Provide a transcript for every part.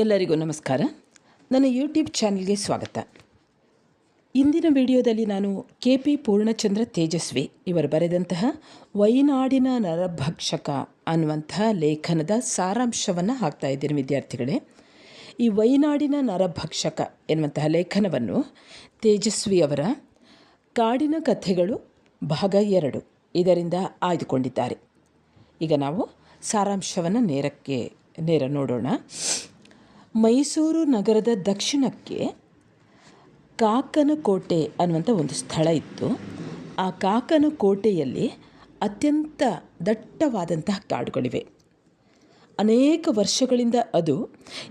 ಎಲ್ಲರಿಗೂ ನಮಸ್ಕಾರ. ನನ್ನ ಯೂಟ್ಯೂಬ್ ಚಾನಲ್ಗೆ ಸ್ವಾಗತ. ಇಂದಿನ ವಿಡಿಯೋದಲ್ಲಿ ನಾನು ಕೆ ಪಿ ಪೂರ್ಣಚಂದ್ರ ತೇಜಸ್ವಿ ಇವರು ಬರೆದಂತಹ ವೈನಾಡಿನ ನರಭಕ್ಷಕ ಅನ್ನುವಂತಹ ಲೇಖನದ ಸಾರಾಂಶವನ್ನು ಹಾಕ್ತಾ ಇದ್ದೀನಿ ವಿದ್ಯಾರ್ಥಿಗಳೇ. ಈ ವೈನಾಡಿನ ನರಭಕ್ಷಕ ಎನ್ನುವಂತಹ ಲೇಖನವನ್ನು ತೇಜಸ್ವಿ ಅವರ ಕಾಡಿನ ಕಥೆಗಳು ಭಾಗ ಎರಡು ಇದರಿಂದ ಆಯ್ದುಕೊಂಡಿದ್ದಾರೆ. ಈಗ ನಾವು ಸಾರಾಂಶವನ್ನು ನೇರಕ್ಕೆ ನೇರ ನೋಡೋಣ. ಮೈಸೂರು ನಗರದ ದಕ್ಷಿಣಕ್ಕೆ ಕಾಕನಕೋಟೆ ಅನ್ನುವಂಥ ಒಂದು ಸ್ಥಳ ಇತ್ತು. ಆ ಕಾಕನ ಕೋಟೆಯಲ್ಲಿ ಅತ್ಯಂತ ದಟ್ಟವಾದಂತಹ ಕಾಡುಗಳಿವೆ. ಅನೇಕ ವರ್ಷಗಳಿಂದ ಅದು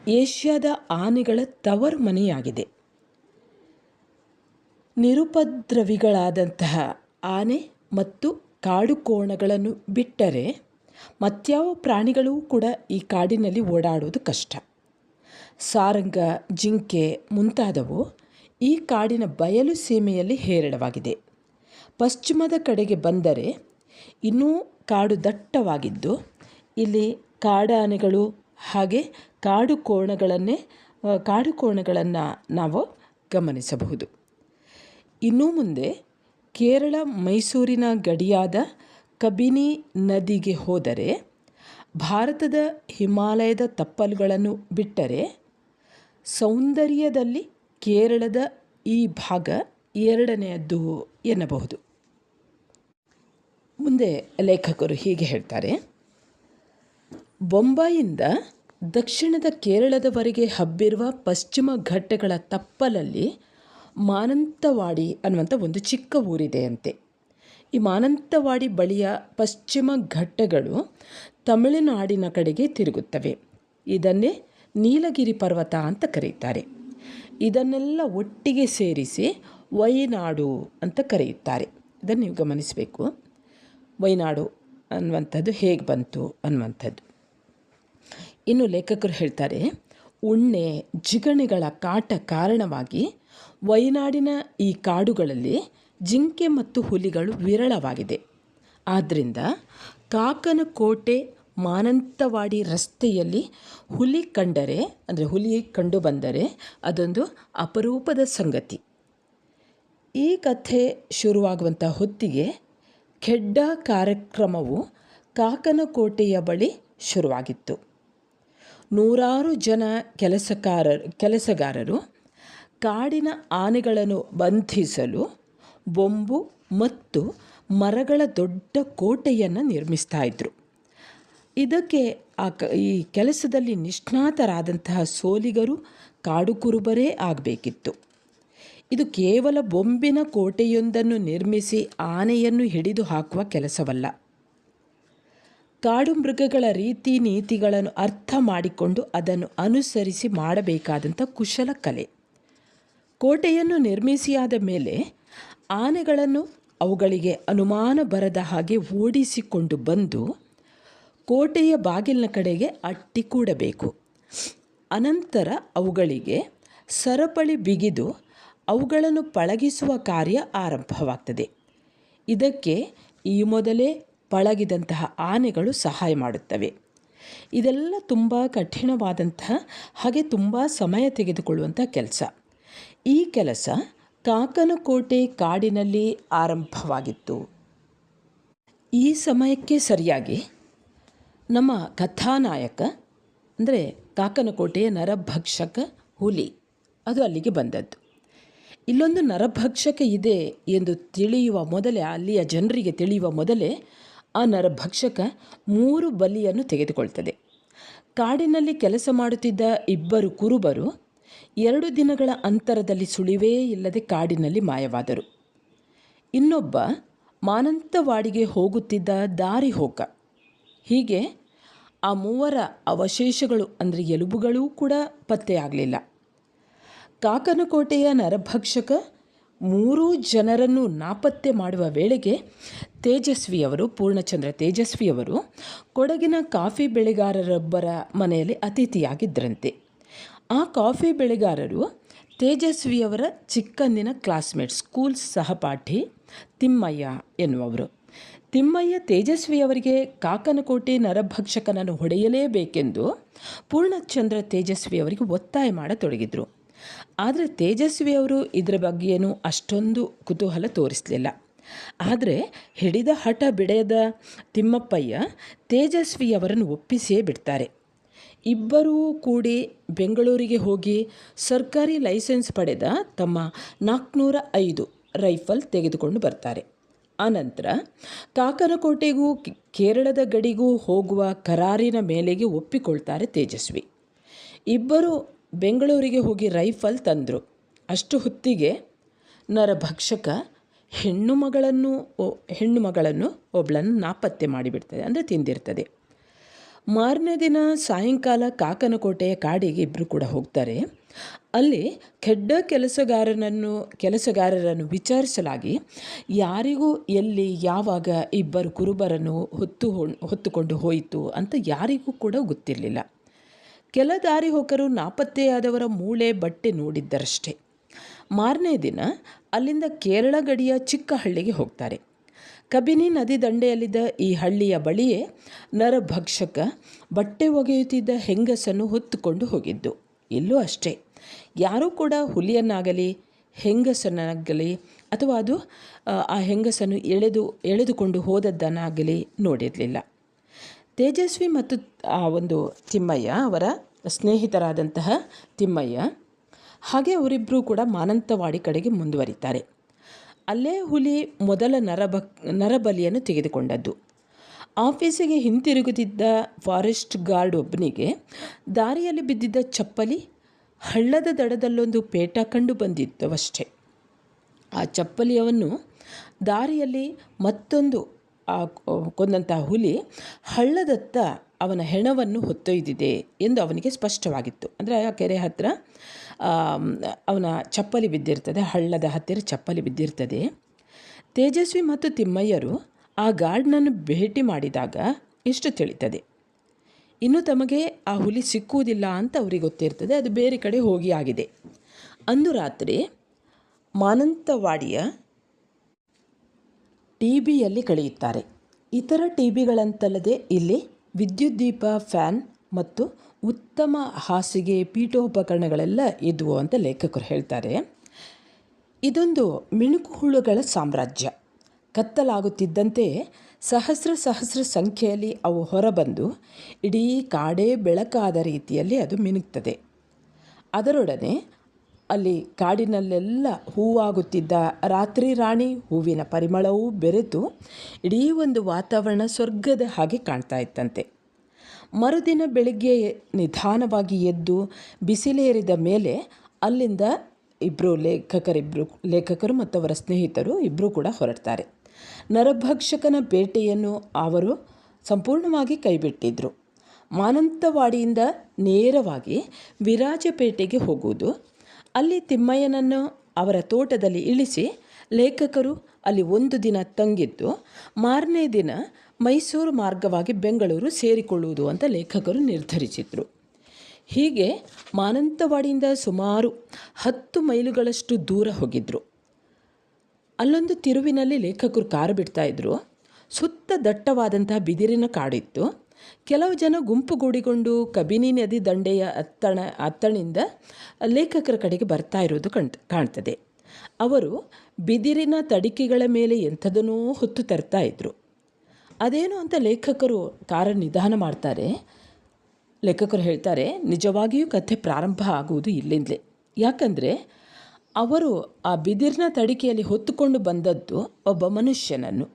ಏಷ್ಯಾದ ಆನೆಗಳ ತವರು ಮನೆಯಾಗಿದೆ. ನಿರುಪದ್ರವಿಗಳಾದಂತಹ ಆನೆ ಮತ್ತು ಕಾಡು ಕೋಣಗಳನ್ನು ಬಿಟ್ಟರೆ ಮತ್ಯಾವ ಪ್ರಾಣಿಗಳೂ ಕೂಡ ಈ ಕಾಡಿನಲ್ಲಿ ಓಡಾಡೋದು ಕಷ್ಟ. ಸಾರಂಗ, ಜಿಂಕೆ ಮುಂತಾದವು ಈ ಕಾಡಿನ ಬಯಲು ಸೀಮೆಯಲ್ಲಿ ಹೇರಳವಾಗಿದೆ ಪಶ್ಚಿಮದ ಕಡೆಗೆ ಬಂದರೆ ಇನ್ನೂ ಕಾಡು ದಟ್ಟವಾಗಿದ್ದು, ಇಲ್ಲಿ ಕಾಡಾನೆಗಳು ಹಾಗೆ ಕಾಡು ಕೋಣಗಳನ್ನೇ ಕಾಡು ಕೋಣಗಳನ್ನು ನಾವು ಗಮನಿಸಬಹುದು. ಇನ್ನೂ ಮುಂದೆ ಕೇರಳ ಮೈಸೂರಿನ ಗಡಿಯಾದ ಕಬಿನಿ ನದಿಗೆ ಹೋದರೆ, ಭಾರತದ ಹಿಮಾಲಯದ ತಪ್ಪಲುಗಳನ್ನು ಬಿಟ್ಟರೆ ಸೌಂದರ್ಯದಲ್ಲಿ ಕೇರಳದ ಈ ಭಾಗ ಎರಡನೆಯದ್ದು ಎನ್ನಬಹುದು. ಮುಂದೆ ಲೇಖಕರು ಹೀಗೆ ಹೇಳ್ತಾರೆ. ಬೊಂಬಾಯಿಂದ ದಕ್ಷಿಣದ ಕೇರಳದವರೆಗೆ ಹಬ್ಬಿರುವ ಪಶ್ಚಿಮ ಘಟ್ಟಗಳ ತಪ್ಪಲಲ್ಲಿ ಮಾನಂತವಾಡಿ ಅನ್ನುವಂಥ ಒಂದು ಚಿಕ್ಕ ಊರಿದೆಯಂತೆ. ಈ ಮಾನಂತವಾಡಿ ಬಳಿಯ ಪಶ್ಚಿಮ ಘಟ್ಟಗಳು ತಮಿಳುನಾಡಿನ ಕಡೆಗೆ ತಿರುಗುತ್ತವೆ. ಇದನ್ನೇ ನೀಲಗಿರಿ ಪರ್ವತ ಅಂತ ಕರೆಯುತ್ತಾರೆ ಇದನ್ನೆಲ್ಲ ಒಟ್ಟಿಗೆ ಸೇರಿಸಿ ವೈನಾಡು ಅಂತ ಕರೆಯುತ್ತಾರೆ. ಇದನ್ನು ನೀವು ಗಮನಿಸಬೇಕು. ವೈನಾಡು ಅನ್ನುವಂಥದ್ದು ಹೇಗೆ ಬಂತು ಅನ್ನುವಂಥದ್ದು. ಇನ್ನು ಲೇಖಕರು ಹೇಳ್ತಾರೆ, ಉಣ್ಣೆ ಜಿಗಣೆಗಳ ಕಾಟ ಕಾರಣವಾಗಿ ವಯನಾಡಿನ ಈ ಕಾಡುಗಳಲ್ಲಿ ಜಿಂಕೆ ಮತ್ತು ಹುಲಿಗಳು ವಿರಳವಾಗಿದೆ. ಆದ್ದರಿಂದ ಕಾಕನ ಕೋಟೆ ಮಾನಂತವಾಡಿ ರಸ್ತೆಯಲ್ಲಿ ಹುಲಿ ಕಂಡರೆ, ಅಂದರೆ ಹುಲಿ ಕಂಡು ಬಂದರೆ ಅದೊಂದು ಅಪರೂಪದ ಸಂಗತಿ. ಈ ಕಥೆ ಶುರುವಾಗುವಂಥ ಹೊತ್ತಿಗೆ ಖೆಡ್ಡ ಕಾರ್ಯಕ್ರಮವು ಕಾಕನಕೋಟೆಯ ಬಳಿ ಶುರುವಾಗಿತ್ತು. ನೂರಾರು ಜನ ಕೆಲಸಕಾರ, ಕೆಲಸಗಾರರು ಕಾಡಿನ ಆನೆಗಳನ್ನು ಬಂಧಿಸಲು ಬೊಂಬು ಮತ್ತು ಮರಗಳ ದೊಡ್ಡ ಕೋಟೆಯನ್ನು ನಿರ್ಮಿಸ್ತಾ ಇದ್ದರು ಇದಕ್ಕೆ ಆ ಕ, ಈ ಕೆಲಸದಲ್ಲಿ ನಿಷ್ಣಾತರಾದಂತಹ ಸೋಲಿಗರು ಕಾಡು ಕುರುಬರೇ ಆಗಬೇಕಿತ್ತು. ಇದು ಕೇವಲ ಬೊಂಬಿನ ಕೋಟೆಯೊಂದನ್ನು ನಿರ್ಮಿಸಿ ಆನೆಯನ್ನು ಹಿಡಿದು ಹಾಕುವ ಕೆಲಸವಲ್ಲ. ಕಾಡು ಮೃಗಗಳ ರೀತಿ ನೀತಿಗಳನ್ನು ಅರ್ಥ ಮಾಡಿಕೊಂಡು ಅದನ್ನು ಅನುಸರಿಸಿ ಮಾಡಬೇಕಾದಂಥ ಕುಶಲ ಕಲೆ. ಕೋಟೆಯನ್ನು ನಿರ್ಮಿಸಿಯಾದ ಮೇಲೆ ಆನೆಗಳನ್ನು ಅವುಗಳಿಗೆ ಅನುಮಾನ ಬರದ ಹಾಗೆ ಓಡಿಸಿಕೊಂಡು ಬಂದು ಕೋಟೆಯ ಬಾಗಿಲಿನ ಕಡೆಗೆ ಅಟ್ಟಿ ಕೂಡಬೇಕು. ಅನಂತರ ಅವುಗಳಿಗೆ ಸರಪಳಿ ಬಿಗಿದು ಅವುಗಳನ್ನು ಪಳಗಿಸುವ ಕಾರ್ಯ ಆರಂಭವಾಗ್ತದೆ. ಇದಕ್ಕೆ ಈ ಮೊದಲೇ ಪಳಗಿದಂತಹ ಆನೆಗಳು ಸಹಾಯ ಮಾಡುತ್ತವೆ. ಇದೆಲ್ಲ ತುಂಬ ಕಠಿಣವಾದಂತಹ ಹಾಗೆ ತುಂಬ ಸಮಯ ತೆಗೆದುಕೊಳ್ಳುವಂಥ ಕೆಲಸ. ಈ ಕೆಲಸ ಕಾಕನಕೋಟೆ ಕಾಡಿನಲ್ಲಿ ಆರಂಭವಾಗಿತ್ತು. ಈ ಸಮಯಕ್ಕೆ ಸರಿಯಾಗಿ ನಮ್ಮ ಕಥಾನಾಯಕ, ಅಂದರೆ ಕಾಕನಕೋಟೆಯ ನರಭಕ್ಷಕ ಹುಲಿ, ಅದು ಅಲ್ಲಿಗೆ ಬಂದದ್ದು. ಇಲ್ಲೊಂದು ನರಭಕ್ಷಕ ಇದೆ ಎಂದು ತಿಳಿಯುವ ಮೊದಲೇ, ಅಲ್ಲಿಯ ಜನರಿಗೆ ತಿಳಿಯುವ ಮೊದಲೇ ಆ ನರಭಕ್ಷಕ ಮೂರು ಬಲಿಯನ್ನು ತೆಗೆದುಕೊಳ್ತದೆ. ಕಾಡಿನಲ್ಲಿ ಕೆಲಸ ಮಾಡುತ್ತಿದ್ದ ಇಬ್ಬರು ಕುರುಬರು ಎರಡು ದಿನಗಳ ಅಂತರದಲ್ಲಿ ಸುಳಿವೇ ಇಲ್ಲದೆ ಕಾಡಿನಲ್ಲಿ ಮಾಯವಾದರು. ಇನ್ನೊಬ್ಬ ಮಾನಂತವಾಡಿಗೆ ಹೋಗುತ್ತಿದ್ದ ದಾರಿ ಹೋಕ ಹೀಗೆ ಆ ಮೂವರ ಅವಶೇಷಗಳು, ಅಂದರೆ ಎಲುಬುಗಳೂ ಕೂಡ ಪತ್ತೆಯಾಗಲಿಲ್ಲ ಕಾಕನಕೋಟೆಯ ನರಭಕ್ಷಕ ಮೂರೂ ಜನರನ್ನು ನಾಪತ್ತೆ ಮಾಡುವ ವೇಳೆಗೆ ತೇಜಸ್ವಿಯವರು ಪೂರ್ಣಚಂದ್ರ ತೇಜಸ್ವಿಯವರು ಕೊಡಗಿನ ಕಾಫಿ ಬೆಳೆಗಾರರೊಬ್ಬರ ಮನೆಯಲ್ಲಿ ಅತಿಥಿಯಾಗಿದ್ದರಂತೆ ಆ ಕಾಫಿ ಬೆಳೆಗಾರರು ತೇಜಸ್ವಿಯವರ ಚಿಕ್ಕಂದಿನ ಕ್ಲಾಸ್ಮೇಟ್ ಸ್ಕೂಲ್ ಸಹಪಾಠಿ ತಿಮ್ಮಯ್ಯ ಎನ್ನುವವರು. ತಿಮ್ಮಯ್ಯ ತೇಜಸ್ವಿಯವರಿಗೆ ಕಾಕನಕೋಟೆ ನರಭಕ್ಷಕನನ್ನು ಹೊಡೆಯಲೇಬೇಕೆಂದು ಪೂರ್ಣಚಂದ್ರ ತೇಜಸ್ವಿಯವರಿಗೆ ಒತ್ತಾಯ ಮಾಡತೊಡಗಿದ್ರು. ಆದರೆ ತೇಜಸ್ವಿಯವರು ಇದರ ಬಗ್ಗೆಯೂ ಅಷ್ಟೊಂದು ಕುತೂಹಲ ತೋರಿಸಲಿಲ್ಲ. ಆದರೆ ಹಿಡಿದ ಹಠ ಬಿಡದ ತಿಮ್ಮಪ್ಪಯ್ಯ ತೇಜಸ್ವಿಯವರನ್ನು ಒಪ್ಪಿಸಿಯೇ ಬಿಡ್ತಾರೆ. ಇಬ್ಬರೂ ಕೂಡಿ ಬೆಂಗಳೂರಿಗೆ ಹೋಗಿ ಸರ್ಕಾರಿ ಲೈಸೆನ್ಸ್ ಪಡೆದ ತಮ್ಮ ನಾಲ್ಕುನೂರ ಐದು ರೈಫಲ್ ತೆಗೆದುಕೊಂಡು ಬರ್ತಾರೆ. ಆನಂತರ ಕಾಕನಕೋಟೆಗೂ ಕೇರಳದ ಗಡಿಗೂ ಹೋಗುವ ಕರಾರಿನ ಮೇಲೆಗೆ ಒಪ್ಪಿಕೊಳ್ತಾರೆ ತೇಜಸ್ವಿ. ಇಬ್ಬರು ಬೆಂಗಳೂರಿಗೆ ಹೋಗಿ ರೈಫಲ್ ತಂದರು. ಅಷ್ಟು ಹೊತ್ತಿಗೆ ನರಭಕ್ಷಕ ಹೆಣ್ಣು ಮಗಳನ್ನು ಹೆಣ್ಣು ಮಗಳನ್ನು ಒಬ್ಬಳನ್ನು ನಾಪತ್ತೆ ಮಾಡಿಬಿಡ್ತದೆ, ಅಂದರೆ ತಿಂದಿರ್ತದೆ. ಮಾರನೇ ದಿನ ಸಾಯಂಕಾಲ ಕಾಕನಕೋಟೆಯ ಕಾಡಿಗೆ ಇಬ್ಬರು ಕೂಡ ಹೋಗ್ತಾರೆ. ಅಲ್ಲಿ ಕೆಡ್ಡ ಕೆಲಸಗಾರನನ್ನು, ಕೆಲಸಗಾರರನ್ನು ವಿಚಾರಿಸಲಾಗಿ ಯಾರಿಗೂ ಎಲ್ಲಿ ಯಾವಾಗ ಇಬ್ಬರು ಕುರುಬರನ್ನು ಹೊತ್ತು ಹೊತ್ತುಕೊಂಡು ಹೋಯಿತು ಅಂತ ಯಾರಿಗೂ ಕೂಡ ಗೊತ್ತಿರಲಿಲ್ಲ. ಕೆಲ ದಾರಿ ಹೋಕರು ನಾಪತ್ತೆಯಾದವರ ಮೂಳೆ ಬಟ್ಟೆ ನೋಡಿದ್ದರಷ್ಟೇ. ಮಾರನೇ ದಿನ ಅಲ್ಲಿಂದ ಕೇರಳ ಗಡಿಯ ಚಿಕ್ಕ ಹಳ್ಳಿಗೆ ಹೋಗ್ತಾರೆ. ಕಬಿನಿ ನದಿ ದಂಡೆಯಲ್ಲಿದ್ದ ಈ ಹಳ್ಳಿಯ ಬಳಿಯೇ ನರಭಕ್ಷಕ ಬಟ್ಟೆ ಒಗೆಯುತ್ತಿದ್ದ ಹೆಂಗಸನ್ನು ಹೊತ್ತುಕೊಂಡು ಹೋಗಿದ್ದು. ಇಲ್ಲೂ ಅಷ್ಟೇ. ಯಾರೂ ಕೂಡ ಹುಲಿಯನ್ನಾಗಲಿ ಹೆಂಗಸನ್ನಾಗಲಿ ಅಥವಾ ಅದು ಆ, ಹೆಂಗಸನ್ನು ಎಳೆದು ಎಳೆದುಕೊಂಡು ಹೋದದ್ದನ್ನಾಗಲಿ ನೋಡಿರಲಿಲ್ಲ. ತೇಜಸ್ವಿ ಮತ್ತು ಆ ಒಂದು ತಿಮ್ಮಯ್ಯ ಅವರ ಸ್ನೇಹಿತರಾದಂತಹ ತಿಮ್ಮಯ್ಯ ಹಾಗೆ ಅವರಿಬ್ಬರೂ ಕೂಡ ಮಾನಂತವಾಡಿ ಕಡೆಗೆ ಮುಂದುವರಿತಾರೆ. ಅಲ್ಲೇ ಹುಲಿ ಮೊದಲ ನರಬಕ್ ನರಬಲಿಯನ್ನು ತೆಗೆದುಕೊಂಡದ್ದು. ಆಫೀಸಿಗೆ ಹಿಂತಿರುಗುತ್ತಿದ್ದ ಫಾರೆಸ್ಟ್ ಗಾರ್ಡ್ ಒಬ್ಬನಿಗೆ ದಾರಿಯಲ್ಲಿ ಬಿದ್ದಿದ್ದ ಚಪ್ಪಲಿ ಹಳ್ಳದ ದಡದಲ್ಲೊಂದು ಪೇಟ ಕಂಡು ಬಂದಿದ್ದವಷ್ಟೇ ಆ ಚಪ್ಪಲಿಯವನ್ನು ದಾರಿಯಲ್ಲಿ ಮತ್ತೊಂದು, ಆ, ಕೊಂದಂಥ ಹುಲಿ ಹಳ್ಳದತ್ತ ಅವನ ಹೆಣವನ್ನು ಹೊತ್ತೊಯ್ದಿದೆ ಎಂದು ಅವನಿಗೆ ಸ್ಪಷ್ಟವಾಗಿತ್ತು. ಅಂದರೆ ಆ ಕೆರೆ ಹತ್ತಿರ ಅವನ ಚಪ್ಪಲಿ ಬಿದ್ದಿರ್ತದೆ, ಹಳ್ಳದ ಹತ್ತಿರ ಚಪ್ಪಲಿ ಬಿದ್ದಿರ್ತದೆ. ತೇಜಸ್ವಿ ಮತ್ತು ತಿಮ್ಮಯ್ಯರು ಆ ಗಾರ್ಡ್ನನ್ನು ಭೇಟಿ ಮಾಡಿದಾಗ ಇಷ್ಟು ತಿಳಿತದೆ. ಇನ್ನು ತಮಗೆ ಆ ಹುಲಿ ಸಿಕ್ಕುವುದಿಲ್ಲ ಅಂತ ಅವರಿಗೆ ಗೊತ್ತಿರ್ತದೆ, ಅದು ಬೇರೆ ಕಡೆ ಹೋಗಿ ಆಗಿದೆ. ಅಂದು ರಾತ್ರಿ ಮಾನಂತವಾಡಿಯ ಟಿ ಬಿಯಲ್ಲಿ ಕಳೆಯುತ್ತಾರೆ. ಇತರ ಟಿ ಬಿಗಳಂತಲ್ಲದೆ ಇಲ್ಲಿ ವಿದ್ಯುತ್ ದೀಪ, ಫ್ಯಾನ್ ಮತ್ತು ಉತ್ತಮ ಹಾಸಿಗೆ ಪೀಠೋಪಕರಣಗಳೆಲ್ಲ ಇದ್ವು ಅಂತ ಲೇಖಕರು ಹೇಳ್ತಾರೆ. ಇದೊಂದು ಮಿಣುಕು ಹುಳುಗಳ ಸಾಮ್ರಾಜ್ಯ. ಕತ್ತಲಾಗುತ್ತಿದ್ದಂತೆ ಸಹಸ್ರ ಸಹಸ್ರ ಸಂಖ್ಯೆಯಲ್ಲಿ ಅವು ಹೊರಬಂದು ಇಡೀ ಕಾಡೇ ಬೆಳಕಾದ ರೀತಿಯಲ್ಲಿ ಅದು ಮಿನುಕ್ತದೆ ಅದರೊಡನೆ ಅಲ್ಲಿ ಕಾಡಿನಲ್ಲೆಲ್ಲ ಹೂವಾಗುತ್ತಿದ್ದ ರಾತ್ರಿ ರಾಣಿ ಹೂವಿನ ಪರಿಮಳವೂ ಬೆರೆತು ಇಡೀ ಒಂದು ವಾತಾವರಣ ಸ್ವರ್ಗದ ಹಾಗೆ ಕಾಣ್ತಾ ಇತ್ತಂತೆ. ಮರುದಿನ ಬೆಳಿಗ್ಗೆ ನಿಧಾನವಾಗಿ ಎದ್ದು ಬಿಸಿಲೇರಿದ ಮೇಲೆ ಅಲ್ಲಿಂದ ಇಬ್ಬರು ಲೇಖಕರಿಬ್ಬರು ಲೇಖಕರು ಮತ್ತು ಅವರ ಸ್ನೇಹಿತರು ಇಬ್ಬರೂ ಕೂಡ ಹೊರಡ್ತಾರೆ. ನರಭಕ್ಷಕನ ಬೇಟೆಯನ್ನು ಅವರು ಸಂಪೂರ್ಣವಾಗಿ ಕೈಬಿಟ್ಟಿದ್ದರು ಮಾನಂತವಾಡಿಯಿಂದ ನೇರವಾಗಿ ವಿರಾಜಪೇಟೆಗೆ ಹೋಗುವುದು. ಅಲ್ಲಿ ತಿಮ್ಮಯ್ಯನನ್ನು ಅವರ ತೋಟದಲ್ಲಿ ಇಳಿಸಿ ಲೇಖಕರು ಅಲ್ಲಿ ಒಂದು ದಿನ ತಂಗಿದ್ದು, ಮಾರನೇ ದಿನ ಮೈಸೂರು ಮಾರ್ಗವಾಗಿ ಬೆಂಗಳೂರು ಸೇರಿಕೊಳ್ಳುವುದು ಅಂತ ಲೇಖಕರು ನಿರ್ಧರಿಸಿದರು. ಹೀಗೆ ಮಾನಂತವಾಡಿಯಿಂದ ಸುಮಾರು ಹತ್ತು ಮೈಲುಗಳಷ್ಟು ದೂರ ಹೋಗಿದ್ದರು ಅಲ್ಲೊಂದು ತಿರುವಿನಲ್ಲಿ ಲೇಖಕರು ಕಾರು ಬಿಡ್ತಾ ಇದ್ರು. ಸುತ್ತ ದಟ್ಟವಾದಂತಹ ಬಿದಿರಿನ ಕಾಡಿತ್ತು. ಕೆಲವು ಜನ ಗುಂಪುಗೂಡಿಕೊಂಡು ಕಬಿನಿ ನದಿ ದಂಡೆಯ ಅತ್ತಣ, ಅತ್ತಣಿಂದ ಲೇಖಕರ ಕಡೆಗೆ ಬರ್ತಾ ಇರೋದು ಕಣ್ ಕಾಣ್ತದೆ. ಅವರು ಬಿದಿರಿನ ತಡಿಕೆಗಳ ಮೇಲೆ ಎಂಥದನ್ನೋ ಹೊತ್ತು ತರ್ತಾ ಇದ್ರು. ಅದೇನು ಅಂತ ಲೇಖಕರು ಕಾರ ನಿಧಾನ ಮಾಡ್ತಾರೆ. ಲೇಖಕರು ಹೇಳ್ತಾರೆ, ನಿಜವಾಗಿಯೂ ಕಥೆ ಪ್ರಾರಂಭ ಆಗುವುದು ಇಲ್ಲಿಂದಲೇ. ಯಾಕಂದರೆ, ಅವರು ಆ ಬಿದಿರಿನ ತಡಿಕೆಯಲ್ಲಿ ಹೊತ್ತುಕೊಂಡು ಬಂದದ್ದು ಒಬ್ಬ ಮನುಷ್ಯನನ್ನು.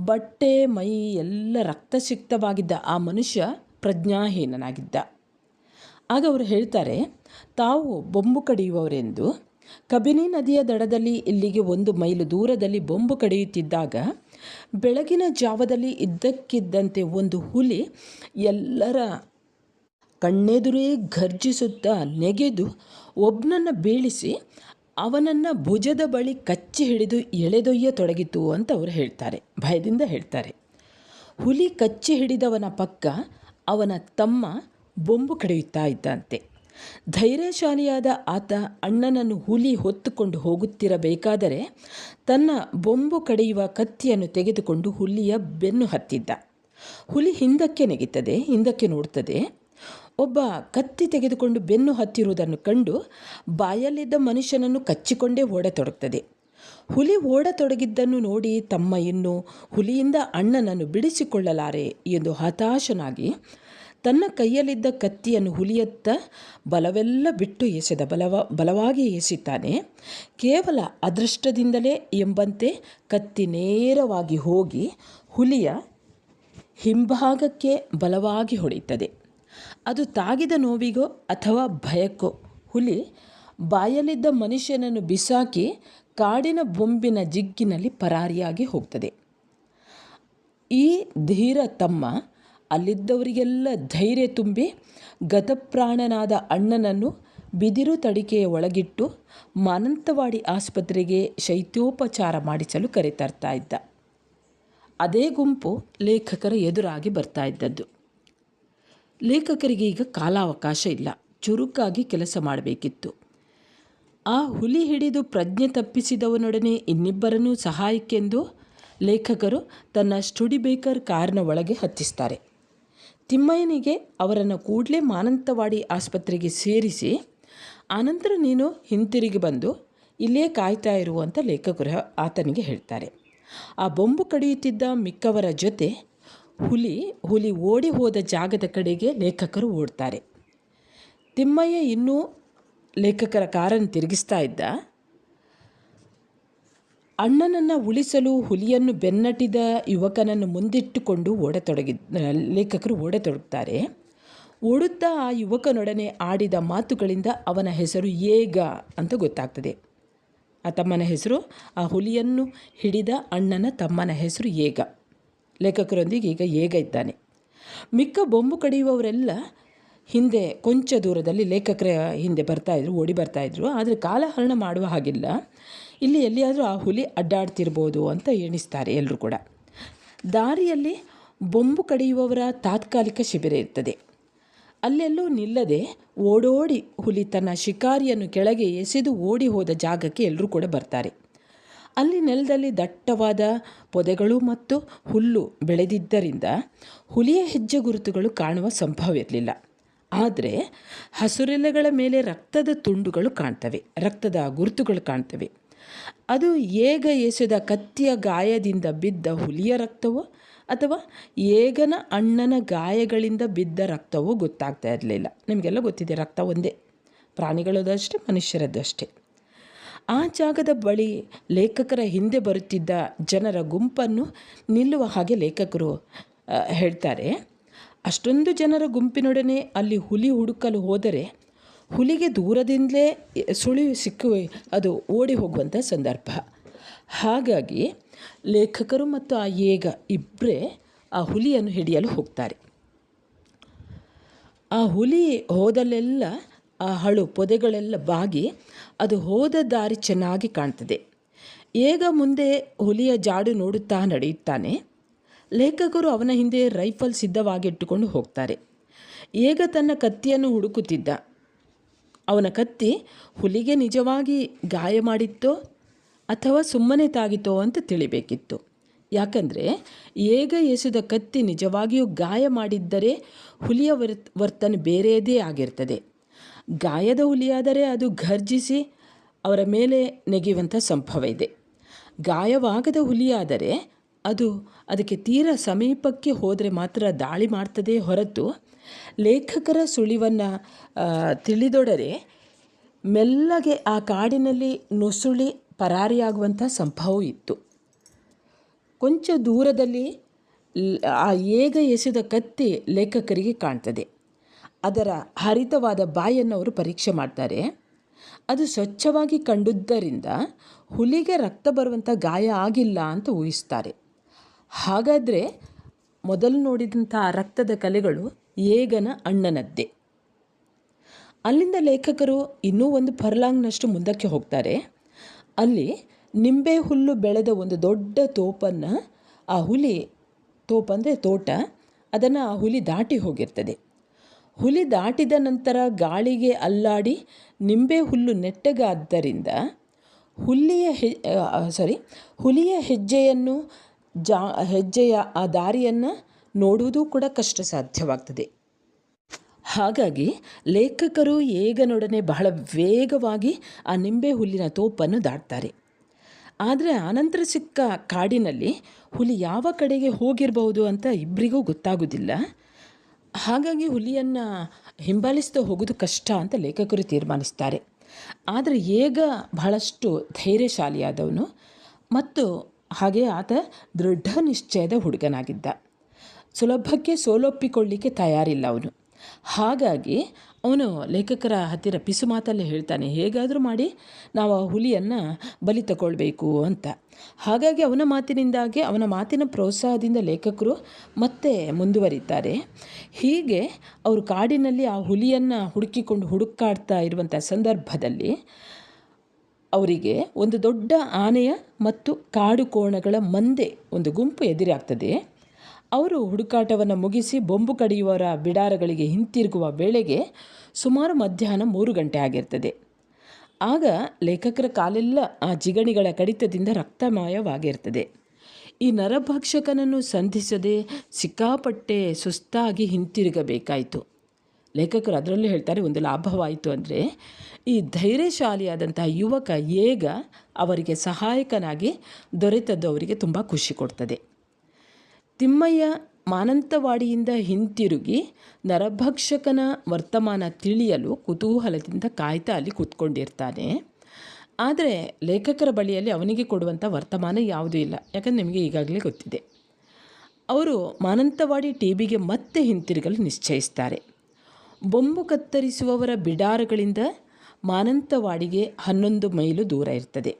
ಬಟ್ಟೆ, ಮೈ ಎಲ್ಲ ರಕ್ತಸಿಕ್ತವಾಗಿದ್ದ ಆ ಮನುಷ್ಯ ಪ್ರಜ್ಞಾಹೀನನಾಗಿದ್ದ. ಆಗ ಅವರು ಹೇಳ್ತಾರೆ, ತಾವು ಬೊಂಬು ಕಡಿಯುವವರೆಂದು. ಕಬಿನಿ ನದಿಯ ದಡದಲ್ಲಿ ಇಲ್ಲಿಗೆ ಒಂದು ಮೈಲು ದೂರದಲ್ಲಿ ಬೊಂಬು ಕಡಿಯುತ್ತಿದ್ದಾಗ ಬೆಳಗಿನ ಜಾವದಲ್ಲಿ ಇದ್ದಕ್ಕಿದ್ದಂತೆ ಒಂದು ಹುಲಿ ಎಲ್ಲರ ಕಣ್ಣೆದುರೇ ಘರ್ಜಿಸುತ್ತಾ ನೆಗೆದು ಒಬ್ಬನನ್ನು ಬೀಳಿಸಿ ಅವನನ್ನು ಭುಜದ ಬಳಿ ಕಚ್ಚಿ ಹಿಡಿದು ಎಳೆದೊಯ್ಯತೊಡಗಿತು ಅಂತ ಅವರು ಹೇಳ್ತಾರೆ, ಭಯದಿಂದ ಹೇಳ್ತಾರೆ. ಹುಲಿ ಕಚ್ಚಿ ಹಿಡಿದವನ ಪಕ್ಕ ಅವನ ತಮ್ಮ ಬೊಂಬು ಕಡಿಯುತ್ತಾ ಇದ್ದಂತೆ. ಧೈರ್ಯಶಾಲಿಯಾದ ಆತ ಅಣ್ಣನನ್ನು ಹುಲಿ ಹೊತ್ತುಕೊಂಡು ಹೋಗುತ್ತಿರಬೇಕಾದರೆ ತನ್ನ ಬೊಂಬು ಕಡೆಯುವ ಕತ್ತಿಯನ್ನು ತೆಗೆದುಕೊಂಡು ಹುಲಿಯ ಬೆನ್ನು ಹತ್ತಿದ್ದ. ಹುಲಿ ಹಿಂದಕ್ಕೆ ನೆಗೆತ್ತದೆ ಹಿಂದಕ್ಕೆ ನೋಡ್ತದೆ. ಒಬ್ಬ ಕತ್ತಿ ತೆಗೆದುಕೊಂಡು ಬೆನ್ನು ಹತ್ತಿರುವುದನ್ನು ಕಂಡು ಬಾಯಲ್ಲಿದ್ದ ಮನುಷ್ಯನನ್ನು ಕಚ್ಚಿಕೊಂಡೇ ಓಡತೊಡಗ್ತದೆ. ಹುಲಿ ಓಡತೊಡಗಿದ್ದನ್ನು ನೋಡಿ ತಮ್ಮ ಇನ್ನು ಹುಲಿಯಿಂದ ಅಣ್ಣನನ್ನು ಬಿಡಿಸಿಕೊಳ್ಳಲಾರೆ ಎಂದು ಹತಾಶನಾಗಿ ತನ್ನ ಕೈಯಲ್ಲಿದ್ದ ಕತ್ತಿಯನ್ನು ಹುಲಿಯತ್ತ ಬಲವೆಲ್ಲ ಬಿಟ್ಟು ಎಸೆದ ಬಲವ, ಬಲವಾಗಿ ಎಸಿತಾನೆ. ಕೇವಲ ಅದೃಷ್ಟದಿಂದಲೇ ಎಂಬಂತೆ ಕತ್ತಿ ನೇರವಾಗಿ ಹೋಗಿ ಹುಲಿಯ ಹಿಂಭಾಗಕ್ಕೆ ಬಲವಾಗಿ ಹೊಡೆಯುತ್ತದೆ ಅದು ತಾಗಿದ ನೋವಿಗೋ ಅಥವಾ ಭಯಕ್ಕೋ? ಹುಲಿ ಬಾಯಲ್ಲಿದ್ದ ಮನುಷ್ಯನನ್ನು ಬಿಸಾಕಿ ಕಾಡಿನ ಬೊಂಬಿನ ಜಿಗ್ಗಿನಲ್ಲಿ ಪರಾರಿಯಾಗಿ ಹೋಗ್ತದೆ. ಈ ಧೀರ ತಮ್ಮ ಅಲ್ಲಿದ್ದವರಿಗೆಲ್ಲ ಧೈರ್ಯ ತುಂಬಿ ಗತಪ್ರಾಣನಾದ ಅಣ್ಣನನ್ನು ಬಿದಿರು ತಡಿಕೆಯ ಒಳಗಿಟ್ಟು ಮಾನಂತವಾಡಿ ಆಸ್ಪತ್ರೆಗೆ ಶೈತ್ಯೋಪಚಾರ ಮಾಡಿಸಲು ಕರೆತರ್ತಾ ಇದ್ದ. ಅದೇ ಗುಂಪು ಲೇಖಕರ ಎದುರಾಗಿ ಬರ್ತಾ ಇದ್ದದ್ದು. ಲೇಖಕರಿಗೆ ಈಗ ಕಾಲಾವಕಾಶ ಇಲ್ಲ. ಚುರುಕಾಗಿ ಕೆಲಸ ಮಾಡಬೇಕಿತ್ತು. ಆ ಹುಲಿ ಹಿಡಿದು ಪ್ರಜ್ಞೆ ತಪ್ಪಿಸಿದವನೊಡನೆ ಇನ್ನಿಬ್ಬರನ್ನೂ ಸಹಾಯಕ್ಕೆಂದು ಲೇಖಕರು ತನ್ನ ಸ್ಟುಡಿಬೇಕರ್ ಕಾರ್ನ ಒಳಗೆ ಹತ್ತಿಸ್ತಾರೆ. ತಿಮ್ಮಯ್ಯನಿಗೆ ಅವರನ್ನು ಕೂಡಲೇ ಮಾನಂತವಾಡಿ ಆಸ್ಪತ್ರೆಗೆ ಸೇರಿಸಿ, ಆನಂತರ ನೀನು ಹಿಂತಿರುಗಿ ಬಂದು ಇಲ್ಲೇ ಕಾಯ್ತಾ ಇರುವಂಥ ಲೇಖಕರು ಆತನಿಗೆ ಹೇಳ್ತಾರೆ. ಆ ಬೊಂಬು ಕಡಿಯುತ್ತಿದ್ದ ಮಿಕ್ಕವರ ಜೊತೆ ಹುಲಿ ಹುಲಿ ಓಡಿ ಹೋದ ಜಾಗದ ಕಡೆಗೆ ಲೇಖಕರು ಓಡ್ತಾರೆ. ತಿಮ್ಮಯ್ಯ ಇನ್ನೂ ಲೇಖಕರ ಕಾರನ್ನು ತಿರುಗಿಸ್ತಾ ಇದ್ದ. ಅಣ್ಣನನ್ನು ಉಳಿಸಲು ಹುಲಿಯನ್ನು ಬೆನ್ನಟ್ಟಿದ ಯುವಕನನ್ನು ಮುಂದಿಟ್ಟುಕೊಂಡು ಓಡತೊಡಗಿದ ಲೇಖಕರು ಓಡತೊಡಗುತ್ತಾರೆ. ಓಡುತ್ತಾ ಆ ಯುವಕನೊಡನೆ ಆಡಿದ ಮಾತುಗಳಿಂದ ಅವನ ಹೆಸರು ಏಗ ಅಂತ ಗೊತ್ತಾಗ್ತದೆ. ಆ ತಮ್ಮನ ಹೆಸರು, ಆ ಹುಲಿಯನ್ನು ಹಿಡಿದ ಅಣ್ಣನ ತಮ್ಮನ ಹೆಸರು ಏಗ. ಲೇಖಕರೊಂದಿಗೆ ಈಗ ಏಗ ಇದ್ದಾನೆ. ಮಿಕ್ಕ ಬೊಂಬು ಕಡಿಯುವವರೆಲ್ಲ ಹಿಂದೆ ಕೊಂಚ ದೂರದಲ್ಲಿ ಲೇಖಕರ ಹಿಂದೆ ಬರ್ತಾಯಿದ್ರು ಓಡಿ ಬರ್ತಾಯಿದ್ರು ಆದರೆ ಕಾಲಹರಣ ಮಾಡುವ ಹಾಗಿಲ್ಲ. ಇಲ್ಲಿ ಎಲ್ಲಿಯಾದರೂ ಆ ಹುಲಿ ಅಡ್ಡಾಡ್ತಿರ್ಬೋದು ಅಂತ ಎಣಿಸ್ತಾರೆ ಎಲ್ಲರೂ ಕೂಡ. ದಾರಿಯಲ್ಲಿ ಬೊಂಬು ಕಡಿಯುವವರ ತಾತ್ಕಾಲಿಕ ಶಿಬಿರ ಇರ್ತದೆ. ಅಲ್ಲೆಲ್ಲೂ ನಿಲ್ಲದೆ ಓಡೋಡಿ ಹುಲಿ ತನ್ನ ಶಿಕಾರಿಯನ್ನು ಕೆಳಗೆ ಎಸೆದು ಓಡಿ ಹೋದ ಜಾಗಕ್ಕೆ ಎಲ್ಲರೂ ಕೂಡ ಬರ್ತಾರೆ. ಅಲ್ಲಿ ನೆಲದಲ್ಲಿ ದಟ್ಟವಾದ ಪೊದೆಗಳು ಮತ್ತು ಹುಲ್ಲು ಬೆಳೆದಿದ್ದರಿಂದ ಹುಲಿಯ ಹೆಜ್ಜೆ ಗುರುತುಗಳು ಕಾಣುವ ಸಂಭವವಿರಲಿಲ್ಲ ಆದರೆ ಹಸುರೆಲೆಗಳ ಮೇಲೆ ರಕ್ತದ ತುಂಡುಗಳು ಕಾಣ್ತವೆ, ರಕ್ತದ ಗುರುತುಗಳು ಕಾಣ್ತವೆ. ಅದು ಏಗ ಎಸೆದ ಕತ್ತಿಯ ಗಾಯದಿಂದ ಬಿದ್ದ ಹುಲಿಯ ರಕ್ತವೋ ಅಥವಾ ಏಗನ ಅಣ್ಣನ ಗಾಯಗಳಿಂದ ಬಿದ್ದ ರಕ್ತವೋ ಗೊತ್ತಾಗ್ತಾ ಇರಲಿಲ್ಲ. ನಿಮಗೆಲ್ಲ ಗೊತ್ತಿದೆ, ರಕ್ತ ಒಂದೇ ಮನುಷ್ಯರದ್ದು ಅಷ್ಟೇ. ಆ ಜಾಗದ ಬಳಿ ಲೇಖಕರ ಹಿಂದೆ ಬರುತ್ತಿದ್ದ ಜನರ ಗುಂಪನ್ನು ನಿಲ್ಲುವ ಹಾಗೆ ಲೇಖಕರು ಹೇಳ್ತಾರೆ. ಅಷ್ಟೊಂದು ಜನರ ಗುಂಪಿನೊಡನೆ ಅಲ್ಲಿ ಹುಲಿ ಹುಡುಕಲು ಹೋದರೆ ಹುಲಿಗೆ ದೂರದಿಂದಲೇ ಸುಳಿವು ಸಿಕ್ಕು, ಅದು ಓಡಿ ಹೋಗುವಂಥ ಸಂದರ್ಭ. ಹಾಗಾಗಿ ಲೇಖಕರು ಮತ್ತು ಆ ಏಗ ಇಬ್ಬರೇ ಆ ಹುಲಿಯನ್ನು ಹಿಡಿಯಲು ಹೋಗ್ತಾರೆ. ಆ ಹುಲಿ ಹೋದಲ್ಲೆಲ್ಲ ಆ ಹಳು ಪೊದೆಗಳೆಲ್ಲ ಬಾಗಿ ಅದು ಹೋದ ದಾರಿ ಚೆನ್ನಾಗಿ ಕಾಣ್ತದೆ. ಏಗ ಮುಂದೆ ಹುಲಿಯ ಜಾಡು ನೋಡುತ್ತಾ ನಡೆಯುತ್ತಾನೆ. ಲೇಖಕರು ಅವನ ಹಿಂದೆ ರೈಫಲ್ ಸಿದ್ಧವಾಗಿಟ್ಟುಕೊಂಡು ಹೋಗ್ತಾರೆ. ಏಗ ತನ್ನ ಕತ್ತಿಯನ್ನು ಹುಡುಕುತ್ತಿದ್ದ. ಅವನ ಕತ್ತಿ ಹುಲಿಗೆ ನಿಜವಾಗಿ ಗಾಯ ಮಾಡಿತ್ತೋ ಅಥವಾ ಸುಮ್ಮನೆ ತಾಗಿತೋ ಅಂತ ತಿಳಿಬೇಕಿತ್ತು. ಯಾಕಂದರೆ ಏಗ ಎಸೆದ ಕತ್ತಿ ನಿಜವಾಗಿಯೂ ಗಾಯ ಮಾಡಿದ್ದರೆ ಹುಲಿಯ ವರ್ತನೆ ಬೇರೆಯದೇ ಆಗಿರ್ತದೆ. ಗಾಯದ ಹುಲಿಯಾದರೆ ಅದು ಘರ್ಜಿಸಿ ಅವರ ಮೇಲೆ ನೆಗೆಯುವಂಥ ಸಂಭವ ಇದೆ. ಗಾಯವಾಗದ ಹುಲಿಯಾದರೆ ಅದು ಅದಕ್ಕೆ ತೀರ ಸಮೀಪಕ್ಕೆ ಹೋದರೆ ಮಾತ್ರ ದಾಳಿ ಮಾಡ್ತದೆ ಹೊರತು ಲೇಖಕರ ಸುಳಿವನ್ನು ತಿಳಿದೊಡರೆ ಮೆಲ್ಲಗೆ ಆ ಕಾಡಿನಲ್ಲಿ ನುಸುಳಿ ಪರಾರಿಯಾಗುವಂಥ ಸಂಭವ ಇತ್ತು. ಕೊಂಚ ದೂರದಲ್ಲಿ ಆ ಏಗ ಎಸೆದ ಕತ್ತಿ ಲೇಖಕರಿಗೆ ಕಾಣ್ತದೆ. ಅದರ ಹರಿತವಾದ ಬಾಯನ್ನು ಅವರು ಪರೀಕ್ಷೆ ಮಾಡ್ತಾರೆ. ಅದು ಸ್ವಚ್ಛವಾಗಿ ಕಂಡುದರಿಂದ ಹುಲಿಗೆ ರಕ್ತ ಬರುವಂಥ ಗಾಯ ಆಗಿಲ್ಲ ಅಂತ ಊಹಿಸ್ತಾರೆ. ಹಾಗಾದರೆ ಮೊದಲು ನೋಡಿದಂಥ ರಕ್ತದ ಕಲೆಗಳು ಏಗನ ಅಣ್ಣನದ್ದೇ. ಅಲ್ಲಿಂದ ಲೇಖಕರು ಇನ್ನೂ ಒಂದು ಫರ್ಲಾಂಗ್ನಷ್ಟು ಮುಂದಕ್ಕೆ ಹೋಗ್ತಾರೆ. ಅಲ್ಲಿ ನಿಂಬೆ ಹುಲ್ಲು ಬೆಳೆದ ಒಂದು ದೊಡ್ಡ ತೋಪನ್ನು, ಆ ಹುಲಿ ತೋಪಂದರೆ ತೋಟ, ಅದನ್ನು ಆ ಹುಲಿ ದಾಟಿ ಹೋಗಿರ್ತದೆ. ಹುಲಿ ದಾಟಿದ ನಂತರ ಗಾಳಿಗೆ ಅಲ್ಲಾಡಿ ನಿಂಬೆ ಹುಲ್ಲು ನೆಟ್ಟಗಾದ್ದರಿಂದ ಹುಲ್ಲಿಯ ಹೆ ಸಾರಿ ಹುಲಿಯ ಹೆಜ್ಜೆಯನ್ನು ಜಾ, ಹೆಜ್ಜೆಯ ಆ ದಾರಿಯನ್ನು ನೋಡುವುದೂ ಕೂಡ ಕಷ್ಟ ಸಾಧ್ಯವಾಗ್ತದೆ. ಹಾಗಾಗಿ ಲೇಖಕರು ಏಗನೊಡನೆ ಬಹಳ ವೇಗವಾಗಿ ಆ ನಿಂಬೆ ಹುಲ್ಲಿನ ತೋಪನ್ನು ದಾಟ್ತಾರೆ. ಆದರೆ ಆನಂತರ ಸಿಕ್ಕ ಕಾಡಿನಲ್ಲಿ ಹುಲಿ ಯಾವ ಕಡೆಗೆ ಹೋಗಿರಬಹುದು ಅಂತ ಇಬ್ಬರಿಗೂ ಗೊತ್ತಾಗೋದಿಲ್ಲ. ಹಾಗಾಗಿ ಹುಲಿಯನ್ನು ಹಿಂಬಾಲಿಸ್ತಾ ಹೋಗೋದು ಕಷ್ಟ ಅಂತ ಲೇಖಕರು ತೀರ್ಮಾನಿಸ್ತಾರೆ. ಆದರೆ ಏಗ ಬಹಳಷ್ಟು ಧೈರ್ಯಶಾಲಿಯಾದವನು ಮತ್ತು ಹಾಗೆ ಆತ ದೃಢ ನಿಶ್ಚಯದ ಹುಡುಗನಾಗಿದ್ದ. ಸುಲಭಕ್ಕೆ ಸೋಲೊಪ್ಪಿಕೊಳ್ಳಿಕ್ಕೆ ತಯಾರಿಲ್ಲ ಅವನು. ಹಾಗಾಗಿ ಅವನು ಲೇಖಕರ ಹತ್ತಿರ ಪಿಸು ಮಾತಲ್ಲೇ ಹೇಳ್ತಾನೆ, ಹೇಗಾದರೂ ಮಾಡಿ, ನಾವು ಆ ಹುಲಿಯನ್ನು ಬಲಿ ತಗೊಳ್ಬೇಕು ಅಂತ. ಹಾಗಾಗಿ ಅವನ ಮಾತಿನಿಂದಾಗಿ, ಅವನ ಮಾತಿನ ಪ್ರೋತ್ಸಾಹದಿಂದ ಲೇಖಕರು ಮತ್ತೆ ಮುಂದುವರಿತಾರೆ. ಹೀಗೆ ಅವರು ಕಾಡಿನಲ್ಲಿ ಆ ಹುಲಿಯನ್ನು ಹುಡುಕಿಕೊಂಡು ಹುಡುಕಾಡ್ತಾ ಇರುವಂಥ ಸಂದರ್ಭದಲ್ಲಿ ಅವರಿಗೆ ಒಂದು ದೊಡ್ಡ ಆನೆಯ ಮತ್ತು ಕಾಡು ಕೋಣಗಳ ಮಂದೆ ಒಂದು ಗುಂಪು ಎದುರಾಗ್ತದೆ. ಅವರು ಹುಡುಕಾಟವನ್ನು ಮುಗಿಸಿ ಬೊಂಬು ಕಡಿಯುವವರ ಬಿಡಾರಗಳಿಗೆ ಹಿಂತಿರುಗುವ ವೇಳೆಗೆ ಸುಮಾರು ಮಧ್ಯಾಹ್ನ ಮೂರು ಗಂಟೆ ಆಗಿರ್ತದೆ. ಆಗ ಲೇಖಕರ ಕಾಲೆಲ್ಲ ಆ ಜಿಗಣಿಗಳ ಕಡಿತದಿಂದ ರಕ್ತಮಯವಾಗಿರ್ತದೆ. ಈ ನರಭಕ್ಷಕನನ್ನು ಸಂಧಿಸದೆ ಸಿಕ್ಕಾಪಟ್ಟೆ ಸುಸ್ತಾಗಿ ಹಿಂತಿರುಗಬೇಕಾಯಿತು. ಲೇಖಕರು ಅದರಲ್ಲೂ ಹೇಳ್ತಾರೆ, ಒಂದು ಲಾಭವಾಯಿತು ಅಂದರೆ, ಈ ಧೈರ್ಯಶಾಲಿಯಾದಂತಹ ಯುವಕ ಏಗ ಅವರಿಗೆ ಸಹಾಯಕನಾಗಿ ದೊರೆತದ್ದು ಅವರಿಗೆ ತುಂಬ ಖುಷಿ ಕೊಡ್ತದೆ. ತಿಮ್ಮಯ್ಯ ಮಾನಂತವಾಡಿಯಿಂದ ಹಿಂತಿರುಗಿ ನರಭಕ್ಷಕನ ವರ್ತಮಾನ ತಿಳಿಯಲು ಕುತೂಹಲದಿಂದ ಕಾಯ್ತಾ ಅಲ್ಲಿ ಕೂತ್ಕೊಂಡಿರ್ತಾನೆ. ಆದರೆ ಲೇಖಕರ ಬಳಿಯಲ್ಲಿ ಅವನಿಗೆ ಕೊಡುವಂಥ ವರ್ತಮಾನ ಯಾವುದೂ ಇಲ್ಲ. ಯಾಕಂದರೆ ನಿಮಗೆ ಈಗಾಗಲೇ ಗೊತ್ತಿದೆ. ಅವರು ಮಾನಂತವಾಡಿ ಟಿ ಬಿಗೆ ಮತ್ತೆ ಹಿಂತಿರುಗಲು ನಿಶ್ಚಯಿಸ್ತಾರೆ. ಬೊಂಬು ಕತ್ತರಿಸುವವರ ಬಿಡಾರಗಳಿಂದ ಮಾನಂತವಾಡಿಗೆ ಹನ್ನೊಂದು ಮೈಲು ದೂರ ಇರ್ತದೆ.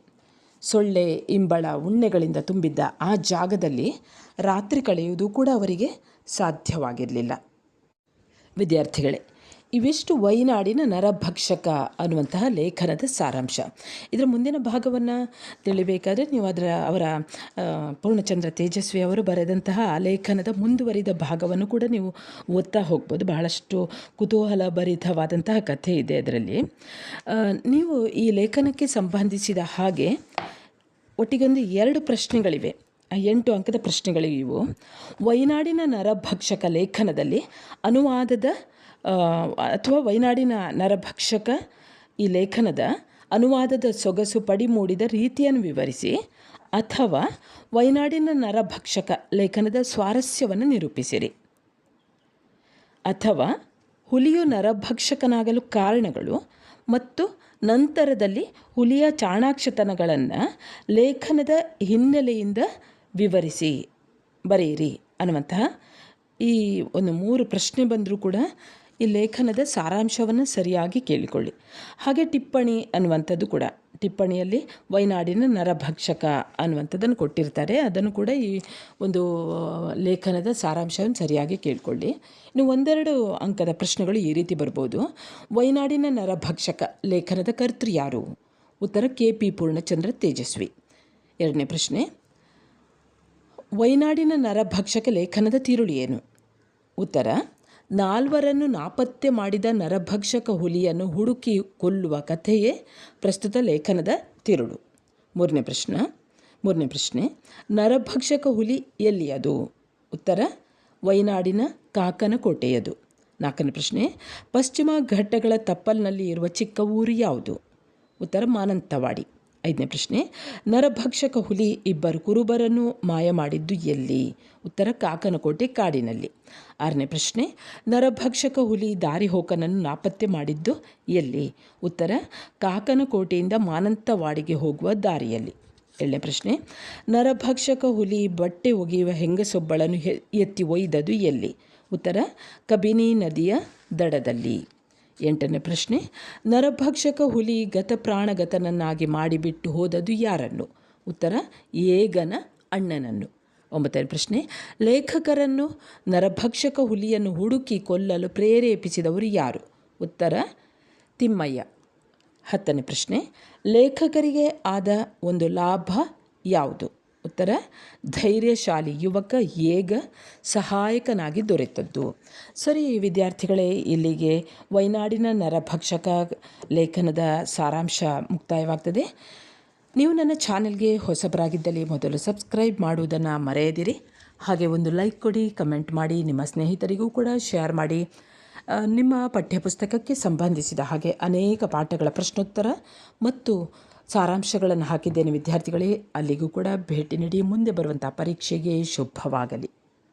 ಸೊಳ್ಳೆ, ಇಂಬಳ, ಉಣ್ಣೆಗಳಿಂದ ತುಂಬಿದ್ದ ಆ ಜಾಗದಲ್ಲಿ ರಾತ್ರಿ ಕಳೆಯುವುದು ಕೂಡ ಅವರಿಗೆ ಸಾಧ್ಯವಾಗಿರಲಿಲ್ಲ. ವಿದ್ಯಾರ್ಥಿಗಳೇ ಇವಿಷ್ಟು ವೈನಾಡಿನ ನರಭಕ್ಷಕ ಅನ್ನುವಂತಹ ಲೇಖನದ ಸಾರಾಂಶ. ಇದರ ಮುಂದಿನ ಭಾಗವನ್ನು ತಿಳಿಬೇಕಾದರೆ ನೀವು ಅದರ, ಅವರ ಪೂರ್ಣಚಂದ್ರ ತೇಜಸ್ವಿ ಅವರು ಬರೆದಂತಹ ಲೇಖನದ ಮುಂದುವರಿದ ಭಾಗವನ್ನು ಕೂಡ ನೀವು ಓದ್ತಾ ಹೋಗ್ಬೋದು. ಬಹಳಷ್ಟು ಕುತೂಹಲ ಭರಿತವಾದಂತಹ ಕಥೆ ಇದೆ ಅದರಲ್ಲಿ. ನೀವು ಈ ಲೇಖನಕ್ಕೆ ಸಂಬಂಧಿಸಿದ ಹಾಗೆ ಒಟ್ಟಿಗೊಂದು ಎರಡು ಪ್ರಶ್ನೆಗಳಿವೆ. ಎಂಟು ಅಂಕದ ಪ್ರಶ್ನೆಗಳಿವೆ. ವೈನಾಡಿನ ನರಭಕ್ಷಕ ಲೇಖನದಲ್ಲಿ ಅನುವಾದದ ಅಥವಾ ವೈನಾಡಿನ ನರಭಕ್ಷಕ ಈ ಲೇಖನದ ಅನುವಾದದ ಸೊಗಸು ಪಡಿ ಮೂಡಿದ ರೀತಿಯನ್ನು ವಿವರಿಸಿ, ಅಥವಾ ವೈನಾಡಿನ ನರಭಕ್ಷಕ ಲೇಖನದ ಸ್ವಾರಸ್ಯವನ್ನು ನಿರೂಪಿಸಿರಿ. ಅಥವಾ ಹುಲಿಯು ನರಭಕ್ಷಕನಾಗಲು ಕಾರಣಗಳು ಮತ್ತು ನಂತರದಲ್ಲಿ ಹುಲಿಯ ಚಾಣಾಕ್ಷತನಗಳನ್ನು ಲೇಖನದ ಹಿನ್ನೆಲೆಯಿಂದ ವಿವರಿಸಿ ಬರೆಯಿರಿ ಅನ್ನುವಂತಹ ಈ ಒಂದು ಮೂರು ಪ್ರಶ್ನೆ ಬಂದರೂ ಕೂಡ ಈ ಲೇಖನದ ಸಾರಾಂಶವನ್ನು ಸರಿಯಾಗಿ ಕೇಳಿಕೊಳ್ಳಿ. ಹಾಗೆ ಟಿಪ್ಪಣಿ ಅನ್ನುವಂಥದ್ದು ಕೂಡ. ಟಿಪ್ಪಣಿಯಲ್ಲಿ ವೈನಾಡಿನ ನರಭಕ್ಷಕ ಅನ್ನುವಂಥದ್ದನ್ನು ಕೊಟ್ಟಿರ್ತಾರೆ. ಅದನ್ನು ಕೂಡ ಈ ಒಂದು ಲೇಖನದ ಸಾರಾಂಶವನ್ನು ಸರಿಯಾಗಿ ಕೇಳಿಕೊಳ್ಳಿ. ಇನ್ನು ಒಂದೆರಡು ಅಂಕದ ಪ್ರಶ್ನೆಗಳು ಈ ರೀತಿ ಬರ್ಬೋದು. ವೈನಾಡಿನ ನರಭಕ್ಷಕ ಲೇಖನದ ಕರ್ತೃ ಯಾರು? ಉತ್ತರ ಕೆ ಪಿ ಪೂರ್ಣಚಂದ್ರ ತೇಜಸ್ವಿ. ಎರಡನೇ ಪ್ರಶ್ನೆ. ವೈನಾಡಿನ ನರಭಕ್ಷಕ ಲೇಖನದ ತಿರುಳು ಏನು? ಉತ್ತರ ನಾಲ್ವರನ್ನು ನಾಪತ್ತೆ ಮಾಡಿದ ನರಭಕ್ಷಕ ಹುಲಿಯನ್ನು ಹುಡುಕಿ ಕೊಲ್ಲುವ ಕಥೆಯೇ ಪ್ರಸ್ತುತ ಲೇಖನದ ತಿರುಳು. ಮೂರನೇ ಪ್ರಶ್ನೆ ಮೂರನೇ ಪ್ರಶ್ನೆ, ನರಭಕ್ಷಕ ಹುಲಿ ಎಲ್ಲಿಯದು? ಉತ್ತರ, ವಯನಾಡಿನ ಕಾಕನಕೋಟೆಯದು. ನಾಲ್ಕನೇ ಪ್ರಶ್ನೆ, ಪಶ್ಚಿಮ ಘಟ್ಟಗಳ ತಪ್ಪಲಿನಲ್ಲಿ ಇರುವ ಚಿಕ್ಕ ಊರು ಯಾವುದು? ಉತ್ತರ, ಮಾನಂತವಾಡಿ. ಐದನೇ ಪ್ರಶ್ನೆ, ನರಭಕ್ಷಕ ಹುಲಿ ಇಬ್ಬರು ಕುರುಬರನ್ನು ಮಾಯ ಮಾಡಿದ್ದು ಎಲ್ಲಿ? ಉತ್ತರ, ಕಾಕನಕೋಟೆ ಕಾಡಿನಲ್ಲಿ. ಆರನೇ ಪ್ರಶ್ನೆ, ನರಭಕ್ಷಕ ಹುಲಿ ದಾರಿ ಹೋಕನನ್ನು ನಾಪತ್ತೆ ಮಾಡಿದ್ದು ಎಲ್ಲಿ? ಉತ್ತರ, ಕಾಕನಕೋಟೆಯಿಂದ ಮಾನಂತವಾಡಿಗೆ ಹೋಗುವ ದಾರಿಯಲ್ಲಿ. ಏಳನೇ ಪ್ರಶ್ನೆ, ನರಭಕ್ಷಕ ಹುಲಿ ಬಟ್ಟೆ ಒಗೆಯುವ ಹೆಂಗಸೊಬ್ಬಳನ್ನು ಎತ್ತಿ ಒಯ್ದದು ಎಲ್ಲಿ? ಉತ್ತರ, ಕಬಿನಿ ನದಿಯ ದಡದಲ್ಲಿ. ಎಂಟನೇ ಪ್ರಶ್ನೆ, ನರಭಕ್ಷಕ ಹುಲಿ ಗತಪ್ರಾಣಗತನನ್ನಾಗಿ ಮಾಡಿಬಿಟ್ಟು ಹೋದದು ಯಾರನ್ನು? ಉತ್ತರ, ಏಗನ ಅಣ್ಣನನ್ನು. ಒಂಬತ್ತನೇ ಪ್ರಶ್ನೆ, ಲೇಖಕರನ್ನು, ನರಭಕ್ಷಕ ಹುಲಿಯನ್ನು ಹುಡುಕಿ ಕೊಲ್ಲಲು ಪ್ರೇರೇಪಿಸಿದವರು ಯಾರು? ಉತ್ತರ, ತಿಮ್ಮಯ್ಯ. ಹತ್ತನೇ ಪ್ರಶ್ನೆ, ಲೇಖಕರಿಗೆ ಆದ ಒಂದು ಲಾಭ ಯಾವುದು? ಉತ್ತರ ಧೈರ್ಯಶಾಲಿ ಯುವಕ ಏಗ ಸಹಾಯಕನಾಗಿ ದೊರೆತದ್ದು. ಸರಿ, ವಿದ್ಯಾರ್ಥಿಗಳೇ, ಇಲ್ಲಿಗೆ ವೈನಾಡಿನ ನರಭಕ್ಷಕ ಲೇಖನದ ಸಾರಾಂಶ ಮುಕ್ತಾಯವಾಗ್ತದೆ. ನೀವು ನನ್ನ ಚಾನೆಲ್ಗೆ ಹೊಸಬರಾಗಿದ್ದಲ್ಲಿ ಮೊದಲು ಸಬ್ಸ್ಕ್ರೈಬ್ ಮಾಡುವುದನ್ನು ಮರೆಯದಿರಿ. ಹಾಗೆ ಒಂದು ಲೈಕ್ ಕೊಡಿ, ಕಮೆಂಟ್ ಮಾಡಿ, ನಿಮ್ಮ ಸ್ನೇಹಿತರಿಗೂ ಕೂಡ ಶೇರ್ ಮಾಡಿ. ನಿಮ್ಮ ಪಠ್ಯಪುಸ್ತಕಕ್ಕೆ ಸಂಬಂಧಿಸಿದ ಹಾಗೆ ಅನೇಕ ಪಾಠಗಳ ಪ್ರಶ್ನೋತ್ತರ ಮತ್ತು ಸಾರಾಂಶಗಳನ್ನು ಹಾಕಿದ್ದೇನೆ ವಿದ್ಯಾರ್ಥಿಗಳೇ. ಅಲ್ಲಿಗೂ ಕೂಡ ಭೇಟಿ ನೀಡಿ ಮುಂದೆ ಬರುವಂಥ ಪರೀಕ್ಷೆಗೆ ಶುಭವಾಗಲಿ.